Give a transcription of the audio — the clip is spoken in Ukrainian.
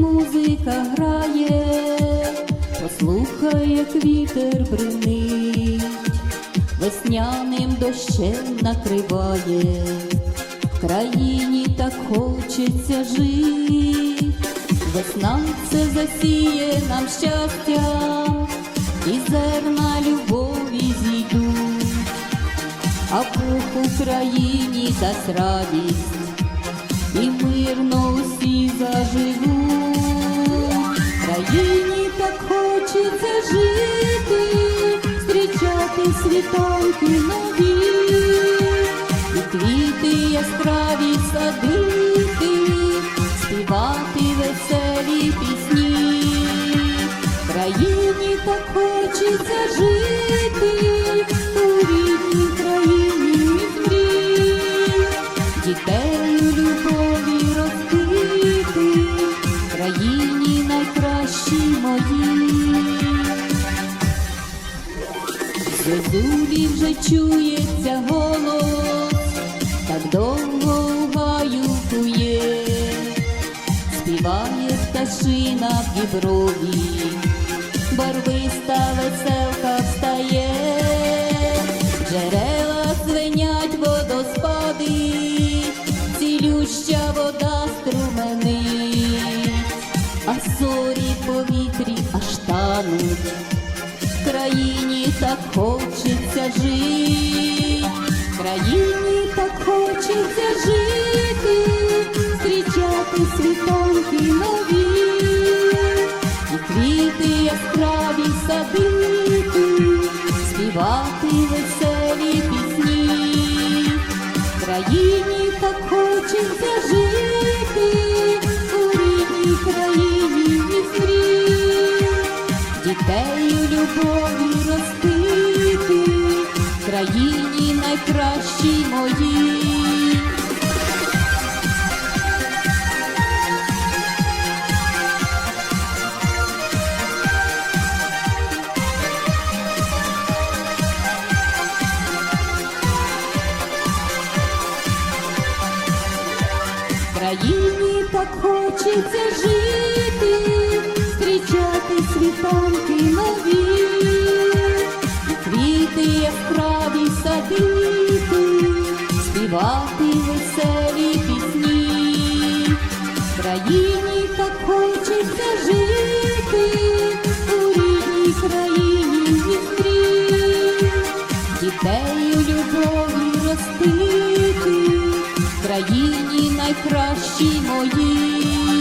музика грає, послухай, як вітер бринить, весняним дощем накриває, в країні так хочеться жити, весна це засіє нам щастя, і зерна любові зійдуть, а Бог Україні дасть радість і мирно усі заживуть. Країні так хочеться жити, зустрічати світанки нові, і квіти яскраві садити, співати веселі пісні. Країні так хочеться жити, зозулі вже чується голос, так довго у гаю кує, співає пташина в діброві, барвиста веселка встає, джерела звенять водоспади, цілюща вода струменить, а зорі в повітрі аж тануть. Країні так хочеться жити, країні так хочеться жити, зустрічати світанки нові, і квіти яскраві садити, співати веселі пісні. Країні так хочеться жити, у рідній країні мрій дітей любові ростити, країні найкращі мої. В країні так хочеться жити, зустрічати світанки співати веселі пісні. В країні так хочеться жити, у рідній країні мрій дітей у любові ростити, в країні найкращі мої.